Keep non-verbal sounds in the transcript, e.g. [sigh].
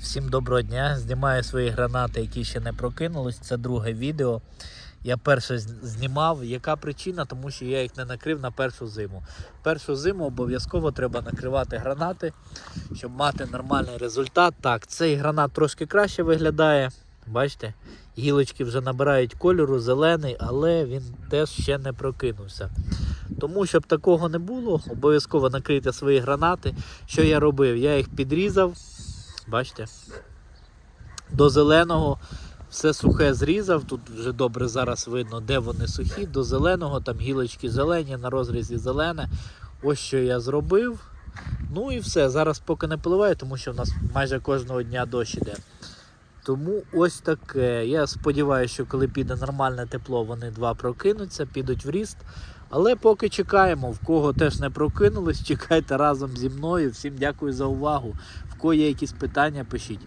Всім доброго дня. Знімаю свої гранати, які ще не прокинулись. Це друге відео. Я перше знімав. Яка причина? Тому що я їх не накрив на першу зиму. Першу зиму обов'язково треба накривати гранати, щоб мати нормальний результат. Так, цей гранат трошки краще виглядає. Бачите, гілочки вже набирають кольору, зелений, але він теж ще не прокинувся. Тому, щоб такого не було, обов'язково накрийте свої гранати. Що я робив? Я їх підрізав. Бачите? До зеленого все сухе зрізав. Тут вже добре зараз видно, де вони сухі. До зеленого, там гілочки зелені, на розрізі зелене. Ось що я зробив. Ну і все. Зараз поки не поливаю, тому що в нас майже кожного дня дощ іде. Тому ось таке. Я сподіваюся, що коли піде нормальне тепло, вони два прокинуться, підуть в ріст. Але поки чекаємо, в кого теж не прокинулись, [laughs] чекайте разом зі мною. Всім дякую за увагу. В кого є якісь питання, пишіть.